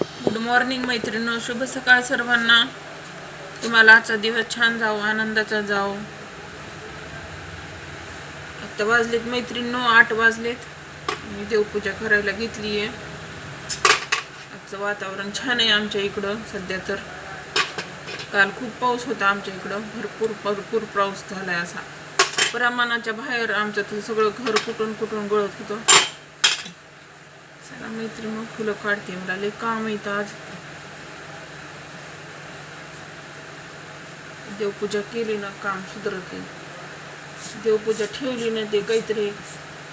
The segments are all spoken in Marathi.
गुड मॉर्निंग मैत्रिणी शुभ सकाळ सर्वांना. तुम्हाला आजचा दिवस छान जाओ आनंदाचा जाओ आता वाजलेत मैत्रिणी आठ वाजलेत. मी देवपूजा करायला घेतली आहे आजचं वातावरण छान आहे आमच्या इकडं सध्या तर. काल खूप पाऊस होता आमच्या इकडं. भरपूर भरपूर पाऊस झालाय असा. प्रमाणाच्या बाहेर आमचं सगळं घर कुठून कुठून गळत होतं. चला मग फुलं काढते मला लय काम येतं आज. देवपूजा केली ना काम सुधरते देवपूजा ठेवली ना ते काहीतरी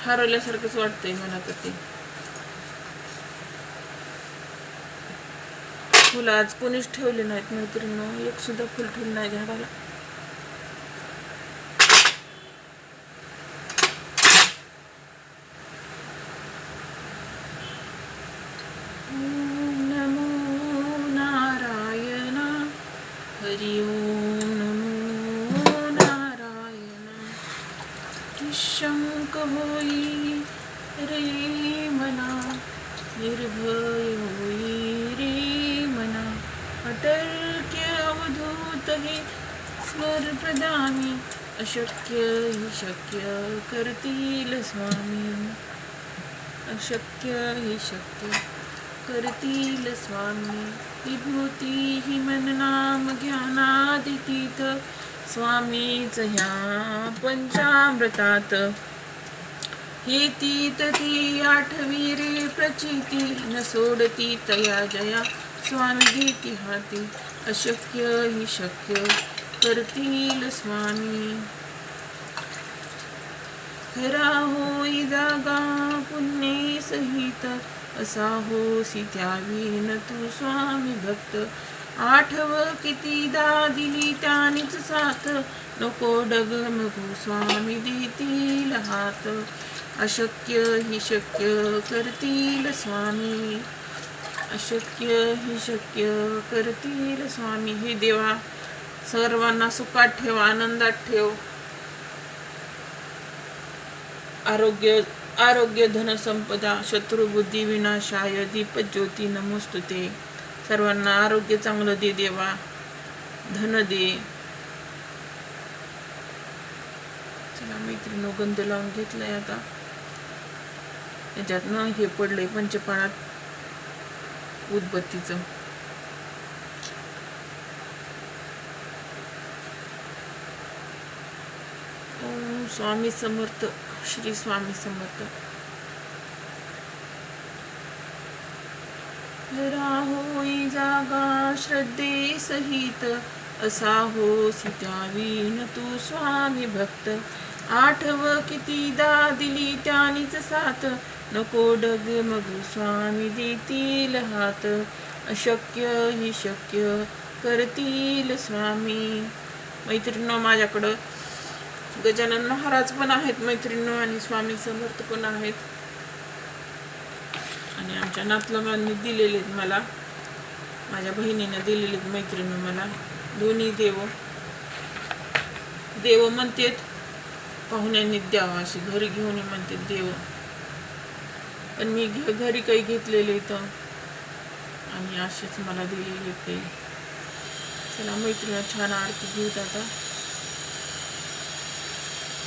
हरवल्यासारखंच वाटतंय मला तर ते. फुलं आज कोणीच ठेवले नाहीत मैत्रिणी एक सुद्धा फुल ठेवलं नाही झाडाला ॐ नमो नारायण हरि ओम नमो नारायण निशंक होई रे मना निर्भय होई रे मना. अटर्क्य अवधूत हे स्वर प्रदामी अशक्य हि शक्य करतील स्वामी. अशक्य हि शक्य करतील स्वामी. विभूती ही मननाम ज्ञानादितीत स्वामीच ह्या पंचामृतात. हे तीत ती आठवी रे प्रचिती न सोडती तया जया. स्वामी ती हाती अशक्य हि शक्य करतील स्वामी. खरा होई जागा पुण्ये सहित असा होसी त्यावी न तू स्वामी भक्त. आठव कितीदा दिली त्यानीच साथ. नको डगमगू स्वामी देतील हात. अशक्य हि शक्य करतील स्वामी. अशक्य हि शक्य करतील स्वामी. हे देवा सर्वांना सुखात ठेव आनंदात ठेव. आरोग्य आरोग्य धनसंपदा शत्रुबुद्धी विनाशाय दीपज्योती नमोस्तुते. सर्वांना आरोग्य चांगलं दे देवा. धन दे. चला मैत्रिणी गंध लावून घेतलंय आता. त्याच्यात ना हे पडलंय पंचपाणात उदबत्तीचं. स्वामी समर्थ श्री स्वामी समर्थ. होई जागा श्रद्धे सहित असा हो सीतावीन तू स्वामी भक्त. आठव कितीदा दिली त्यानीच साथ नको डग मग स्वामी देतील हात. अशक्य ही शक्य करतील स्वामी. मैत्रिणी माझ्याकडं गजानन महाराज पण आहेत मैत्रिणी आणि स्वामी समर्थ पण आहेत. आणि आमच्या नातलगांनी दिलेले आहेत मला माझ्या बहिणीने दिलेले आहेत मैत्रिणी मला. दोन्ही देव देव म्हणतेत पाहुण्यांनी द्यावा अशी. घरी घेऊन ये म्हणते देव. पण मी घे घरी काही घेतलेले इथं आणि असेच मला दिलेले काही चला मैत्रिणी छान आरती घेऊत आता.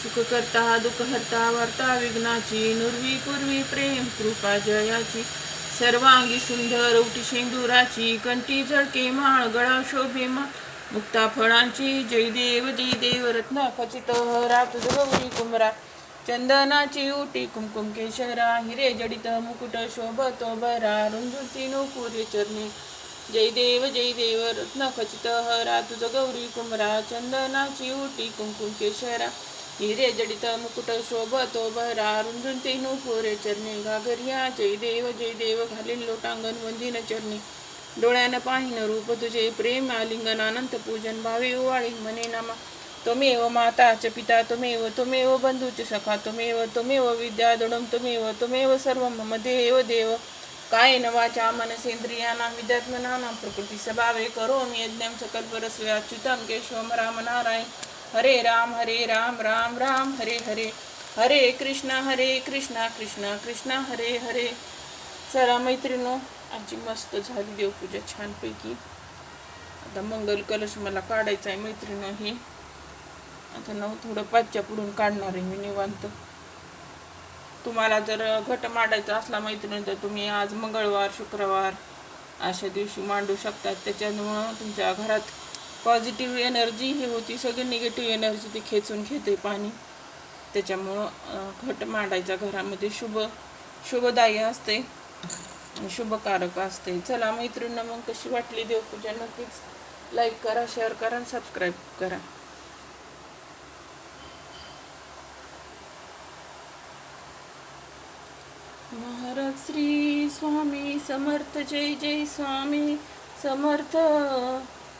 सुख करता हरता वार्ता विघ्नाची नुर्वी पूर्वी प्रेम कृपा जयाची सर्वांगी सुंदर उटी शेंदुराची कंठी झळके माळ गळा शोभे मा मुक्ता फळांची जय देव जय देव रत्न खचित रात गौरी कुमरा चंदनाची उटी कुमकुम केशरा हिरे जडित मुकुट शोभतो बरा रुंजुती नुपुरे चरणी जय देव जय देव रत्न खचित हरा तुझ गौरी कुमरा चंदनाची उटी कुमकुम केशरा हिरे जडित मुकुट शोभतो बहरा रुंजून ते नुपुरे चरणे. घागरिया जय देव जय देव घालील लोटांगण वंदिन चरणे. डोळ्यानं पाहिन रूप तुझे प्रेम आलिंगन अनंत पूजन भावे ओवाळी मने नामा. त्वमेव माता च पिता त्वमेव त्वमेव बंधूच सखा त्वमेव त्वमेव विद्या दृढम त्वमेव त्वमेव सर्व मम देव देव. कायेन वाचा मनसेंद्रियाना विद्यात्मनानां प्रकृती स्वभावे करोमि यज्ञं सकल्परस्वे अच्युतं केशवं राम नारायण हरे राम हरे राम राम राम हरे हरे. हरे कृष्णा हरे कृष्णा कृष्णा कृष्णा हरे हरे. चला मैत्रिणो आजी मस्त झाली देवपूजा छानपैकी. आता मंगल कलश मला काढायचा आहे मैत्रिणं हे. आता नऊ थोडं पाचच्या पुढून काढणार आहे मी निवांत. तुम्हाला जर घट मांडायचा असला मैत्रिणी तर तुम्ही आज मंगळवार शुक्रवार अशा दिवशी मांडू शकतात त्याच्यामुळं तुमच्या घरात पॉझिटिव्ह एनर्जी ही होती सगळी निगेटिव्ह एनर्जी ती खेचून घेते पाणी. त्याच्यामुळं घट मांडायचा घरामध्ये शुभ शुभदायी असते शुभकारक असते. चला मैत्रिणींना मग कशी वाटली देवपूजा नक्कीच लाईक करा शेअर करा आणि सबस्क्राईब करा. महाराज श्री स्वामी समर्थ जय जय स्वामी समर्थ.